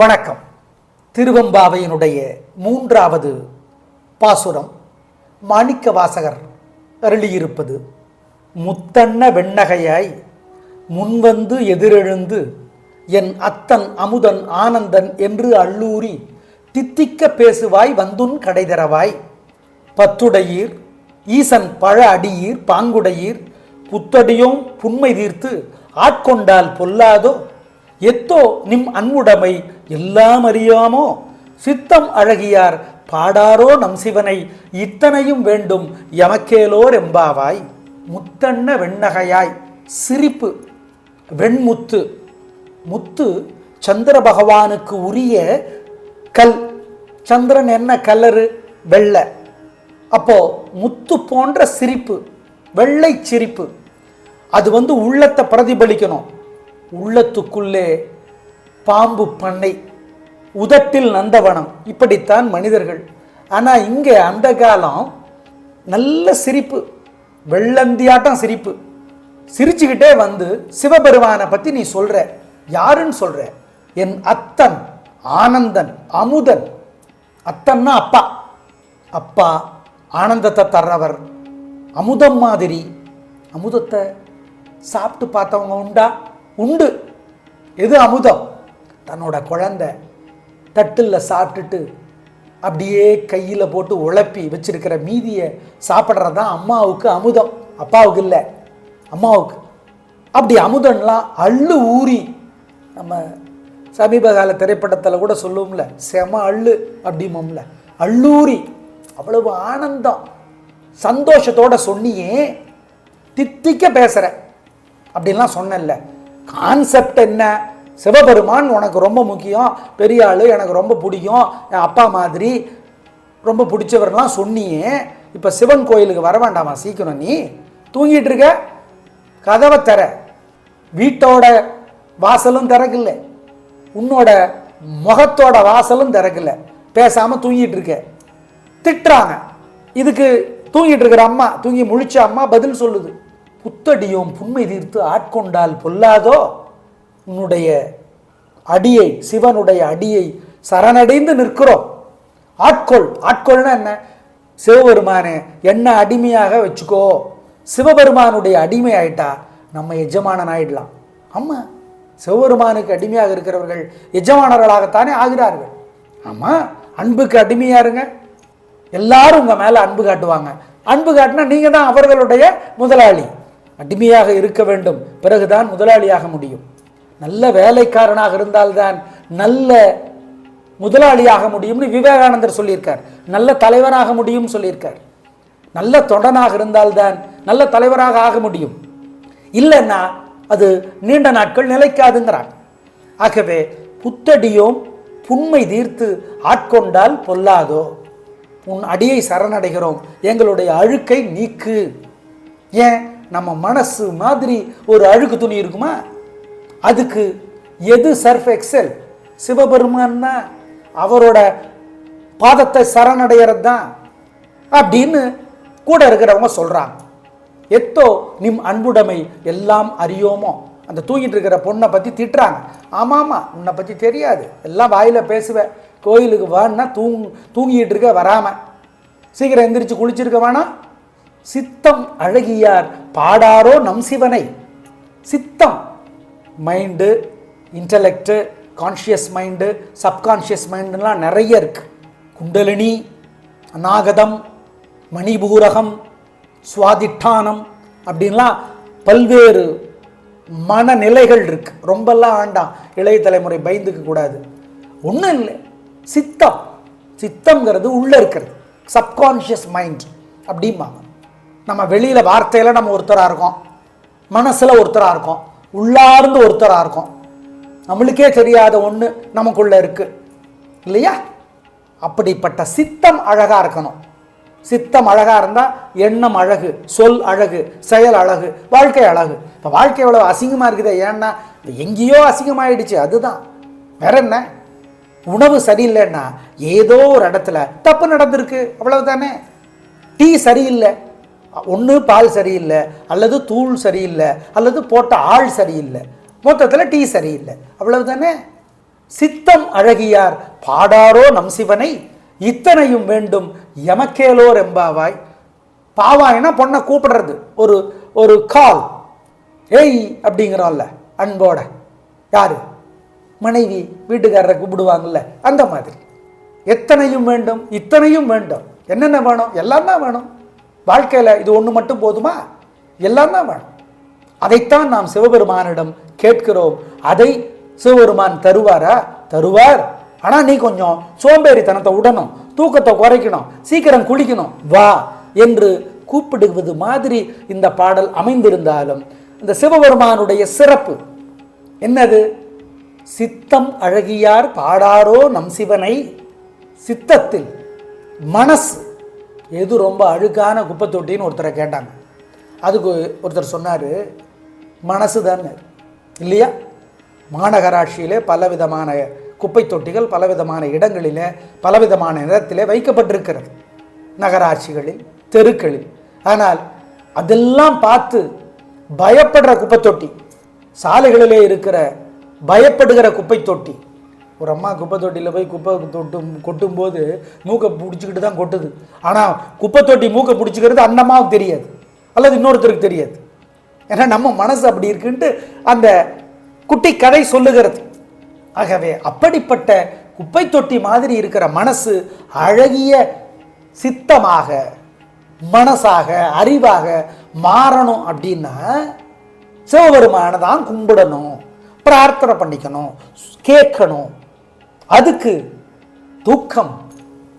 வணக்கம். திருவம்பாவையினுடைய மூன்றாவது பாசுரம் மாணிக்க வாசகர் அருளியிருப்பது. முத்தன்ன வெண்ணகையாய் முன்வந்து எதிரெழுந்து என் அத்தன் அமுதன் ஆனந்தன் என்று அள்ளூரி தித்திக்க பேசுவாய் வந்துன் கடைதரவாய். பத்துடையீர் ஈசன் பழ அடியீர் பாங்குடையீர் புத்தடியோம் புன்மை தீர்த்து ஆட்கொண்டால் பொல்லாதோ எத்தோ நிம் அன்புடைமை எல்லாம் அறியாமோ? சித்தம் அழகியார் பாடாரோ நம் சிவனை இத்தனையும் வேண்டும் எமக்கேலோர் எம்பாவாய். முத்தன்ன வெண்ணகையாய். சிரிப்பு வெண்முத்து. முத்து சந்திர பகவானுக்கு உரிய கல். சந்திரன் என்ன கலரு வெள்ளை. அப்போ முத்து போன்ற சிரிப்பு வெள்ளை சிரிப்பு. அது வந்து உள்ளத்தை பிரதிபலிக்கணும். உள்ளத்துக்குள்ளே பாம்பு பண்ணை உதட்டில் நந்தவனம். இப்படித்தான் மனிதர்கள். ஆனால் இங்கே அந்த காலம் நல்ல சிரிப்பு வெள்ளந்தியாட்டம் சிரிப்பு. சிரிச்சுக்கிட்டே வந்து சிவபெருமானை பற்றி நீ சொல்கிற யாருன்னு சொல்கிற என் அத்தன் ஆனந்தன் அமுதன். அத்தன்னா அப்பா. அப்பா ஆனந்தத்தை தர்றவர். அமுதம் மாதிரி. அமுதத்தை சாப்பிட்டு பார்த்தவங்க உண்டா? உண்டு. எது அமுதம்? தன்னோட குழந்தை தட்டில் சாப்பிட்டுட்டு அப்படியே கையில் போட்டு உழப்பி வச்சிருக்கிற மீதியை சாப்பிட்றது தான் அம்மாவுக்கு அமுதம். அப்பாவுக்கு இல்லை. அம்மாவுக்கு. அப்படி அமுதன்லாம் அள்ளு ஊறி நம்ம சமீப கால திரைப்படத்தில் கூட சொல்லுவோம்ல செம அள்ளு அப்படிமோம்ல அள்ளூரி அவ்வளவு ஆனந்தம். சந்தோஷத்தோட சொன்னியே தித்திக்க பேசுகிற அப்படின்லாம் சொன்னேன்ல. கான்செப்ட் என்ன? சிவபெருமான் உனக்கு ரொம்ப முக்கியம். பெரிய ஆள் எனக்கு ரொம்ப பிடிக்கும். என் அப்பா மாதிரி ரொம்ப பிடிச்சவர்லாம் சொன்னியே. இப்போ சிவன் கோயிலுக்கு வர வேண்டாமா? சீக்கிரம் நீ. தூங்கிட்டு இருக்க. கதவை தர வீட்டோட வாசலும் திறக்கல. உன்னோட முகத்தோட வாசலும் திறக்கல. பேசாமல் தூங்கிட்டு இருக்க. திட்டுறாங்க. இதுக்கு தூங்கிட்டு இருக்கிற அம்மா தூங்கி முழிச்ச அம்மா பதில் சொல்லுது. புத்தடியும் புண்மை தீர்த்து ஆட்கொண்டால் பொல்லாதோ? உன்னுடைய அடியை சிவனுடைய அடியை சரணடைந்து நிற்கிறோம். ஆட்கொள் ஆட்கொள்னா என்ன? சிவபெருமானே என்ன அடிமையாக வச்சுக்கோ. சிவபெருமானுடைய அடிமை ஆயிட்டா நம்ம எஜமானன் ஆயிடலாம். ஆமாம் சிவபெருமானுக்கு அடிமையாக இருக்கிறவர்கள் எஜமானர்களாகத்தானே ஆகிறார்கள். ஆமாம் அன்புக்கு அடிமையா இருங்க. எல்லாரும் உங்கள் மேலே அன்பு காட்டுவாங்க. அன்பு காட்டினா நீங்கள் தான் அவர்களுடைய முதலாளி. அடிமையாக இருக்க வேண்டும். பிறகுதான் முதலாளியாக முடியும். நல்ல வேலைக்காரனாக இருந்தால்தான் நல்ல முதலாளியாக முடியும்னு விவேகானந்தர் சொல்லியிருக்கார். நல்ல தலைவராக முடியும் சொல்லியிருக்கார். நல்ல தொண்டனாக இருந்தால்தான் நல்ல தலைவராக ஆக முடியும். இல்லைன்னா அது நீண்ட நாட்கள் நிலைக்காதுங்கிறாங்க ஆகவே புத்தடியோம் புண்மை தீர்த்து ஆட்கொண்டால் பொல்லாதோ? உன் அடியை சரணடைகிறோம். எங்களுடைய அழுக்கை நீக்கு. ஏன்? நம்ம மனசு மாதிரி ஒரு அழுக்கு துணி இருக்குமா? அதுக்கு எது சர்ஃப் எக்ஸல் சிவபெருமான் அவரோட பாதத்தை சரணடைகிறது தான் அப்படின்னு கூட இருக்கிறவங்க சொல்கிறாங்க எத்தோ நிம் அன்புடைமை எல்லாம் அறியோமோ? அந்த தூங்கிட்டு இருக்கிற பொண்ணை பற்றி திட்டுறாங்க. ஆமாம்மா உன்னை பற்றி தெரியாது. எல்லாம் வாயில் பேசுவேன் கோயிலுக்கு வான்னா தூங் தூங்கிட்டு இருக்க வராமல் சீக்கிரம் எந்திரிச்சு குளிச்சிருக்க வேணாம். சித்தம் அழகியார் பாடாரோ நம் சிவனை. சித்தம் mind intellect conscious mind subconscious மைண்டுலாம் நிறைய இருக்குது குண்டலினி அநாகதம் மணிபூரகம் சுவாதிஷ்டானம் அப்படின்லாம் பல்வேறு மனநிலைகள் இருக்கு. ரொம்பலாம் ஆண்டாம் இளைய தலைமுறை பயந்துக்க கூடாது. ஒன்றும் இல்லை. சித்தம் சித்தம்ங்கிறது உள்ளே இருக்கிறது. சப்கான்ஷியஸ் மைண்ட் அப்படிம்பாங்க. நம்ம வெளியில் வார்த்தையில் நம்ம ஒருத்தராக இருக்கோம். மனசில் ஒருத்தராக இருக்கோம். உள்ளார்ந்து ஒருத்தராக இருக்கோம். நம்மளுக்கே தெரியாத ஒன்று நமக்குள்ளே இருக்குது இல்லையா? அப்படிப்பட்ட சித்தம் அழகாக இருக்கணும். சித்தம் அழகாக இருந்தால் எண்ணம் அழகு சொல் அழகு செயல் அழகு வாழ்க்கை அழகு. இப்போ வாழ்க்கை எவ்வளோ அசிங்கமாக இருக்குது. ஏன்னா எங்கேயோ அசிங்கமாயிடுச்சு. அதுதான். வேற என்ன? உணவு சரியில்லைன்னா ஏதோ ஒரு இடத்துல தப்பு நடந்திருக்கு. அவ்வளவுதானே? டீ சரியில்லை. ஒன்று பால் சரியில்லை அல்லது தூள் சரியில்லை அல்லது போட்ட ஆள் சரியில்லை. மொத்தத்தில் டீ சரியில்லை. அவ்வளவுதானே? சித்தம் அழகியார் பாடாரோ நம் சிவனை இத்தனையும் வேண்டும் எமக்கேலோர் எம்பாவாய். பாவாய்னா பொண்ணை கூப்பிடுறது ஒரு ஒரு கால். ஏய் அப்படிங்கிறோம்ல அன்போட. யார்? மனைவி வீட்டுக்காரரை கூப்பிடுவாங்கல்ல அந்த மாதிரி. எத்தனையும் வேண்டும் இத்தனையும் வேண்டும். என்னென்ன வேணும்? எல்லாம் தான் வேணும். வாழ்க்கையில் இது ஒன்று மட்டும் போதுமா? எல்லாம் தான் வேணும். அதைத்தான் நாம் சிவபெருமானிடம் கேட்கிறோம். அதை சிவபெருமான் தருவாரா? தருவார். ஆனால் நீ கொஞ்சம் சோம்பேறித்தனத்தை உடணும். தூக்கத்தை குறைக்கணும். சீக்கிரம் குளிக்கணும். வா என்று கூப்பிடுவது மாதிரி இந்த பாடல் அமைந்திருந்தாலும் இந்த சிவபெருமானுடைய சிறப்பு என்னது? சித்தம் அழகியார் பாடாரோ நம் சிவனை? சித்தத்தில் மனசு எது ரொம்ப அழுக்கான குப்பை தொட்டின்னு ஒருத்தரை கேட்டாங்க. அதுக்கு ஒருத்தர் சொன்னார் மனசு தானே இல்லையா? மாநகராட்சியிலே பலவிதமான குப்பை தொட்டிகள் பலவிதமான இடங்களிலே பலவிதமான இடத்திலே வைக்கப்பட்டிருக்கிறது. நகராட்சிகளில் தெருக்களில். ஆனால் அதெல்லாம் பார்த்து பயப்படுற குப்பை தொட்டி சாலைகளிலே இருக்கிற பயப்படுகிற குப்பை தொட்டி ஒரு அம்மா குப்பை தொட்டியில் போய் குப்பை தொட்டும் கொட்டும்போது மூக்கை பிடிச்சிக்கிட்டு தான் கொட்டுது. ஆனால் குப்பை தொட்டி மூக்கை பிடிச்சிக்கிறது அந்த அம்மாவுக்கு தெரியாது. அல்லது இன்னொருத்தருக்கு தெரியாது. ஏன்னா நம்ம மனசு அப்படி இருக்குன்ட்டு அந்த குட்டி கதை சொல்லுகிறது. ஆகவே அப்படிப்பட்ட குப்பை தொட்டி மாதிரி இருக்கிற மனசு அழகிய சித்தமாக மனசாக அறிவாக மாறணும் அப்படின்னா சிவபெருமானை தான் கும்பிடணும் பிரார்த்தனை பண்ணிக்கணும் கேட்கணும் அதுக்கு தூக்கம்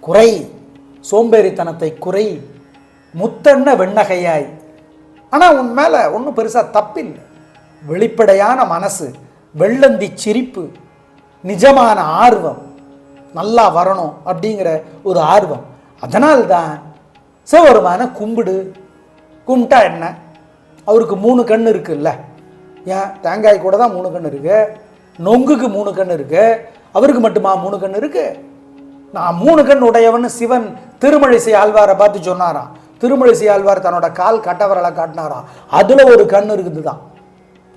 குறை சோம்பேறித்தனத்தை குறை முத்தண்ண வெண்ணகையாய். ஆனால் உன் மேலே ஒன்றும் பெருசாக தப்பில்லை. வெளிப்படையான மனசு வெள்ளந்தி சிரிப்பு நிஜமான ஆர்வம் நல்லா வரணும் அப்படிங்கிற ஒரு ஆர்வம். அதனால்தான் சிவபெருமான கும்பிடு. கும்பிட்டா என்ன? அவருக்கு மூணு கண் இருக்குல்ல. ஏன்? தேங்காய் கூட தான் மூணு கண் இருக்கு. நொங்குக்கு மூணு கண் இருக்குது அவருக்கு மட்டுமா மூணு கண் இருக்கு? நான் மூணு கண் உடையவன் சிவன். திருமழிசை ஆழ்வாரை பார்த்து சொன்னாராம். திருமழிசை ஆழ்வார் தன்னோட கால் கட்டவரலை காட்டினாராம் அதுல ஒரு கண் இருக்குது தான்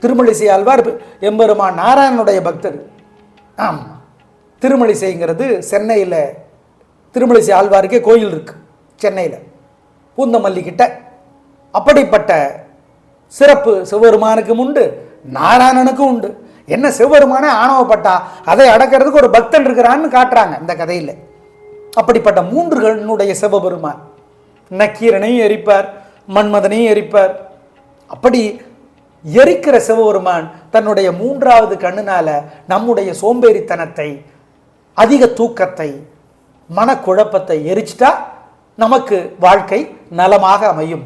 திருமழிசை ஆழ்வார் எம்பெருமா நாராயணனுடைய பக்தர். ஆமாம் திருமழிசைங்கிறது சென்னையில் திருமழிசை ஆழ்வாருக்கே கோயில் இருக்கு சென்னையில். பூந்தமல்லிக்கிட்ட அப்படிப்பட்ட சிறப்பு சிவபெருமானுக்கும் உண்டு நாராயணனுக்கும் உண்டு. என்ன சிவபெருமானே ஆணவப்பட்டா? அதை அடக்கிறதுக்கு ஒரு பக்தன் இருக்கிறான்னு காட்டுறாங்க இந்த கதையில். அப்படிப்பட்ட மூன்று கண்ணுடைய சிவபெருமான். நக்கீரனையும் எரிப்பார் மன்மதனையும் எரிப்பார். அப்படி எரிக்கிற சிவபெருமான் தன்னுடைய மூன்றாவது கண்ணுனால நம்முடைய சோம்பேறித்தனத்தை அதிக தூக்கத்தை மனக்குழப்பத்தை எரிச்சிட்டா நமக்கு வாழ்க்கை நலமாக அமையும்.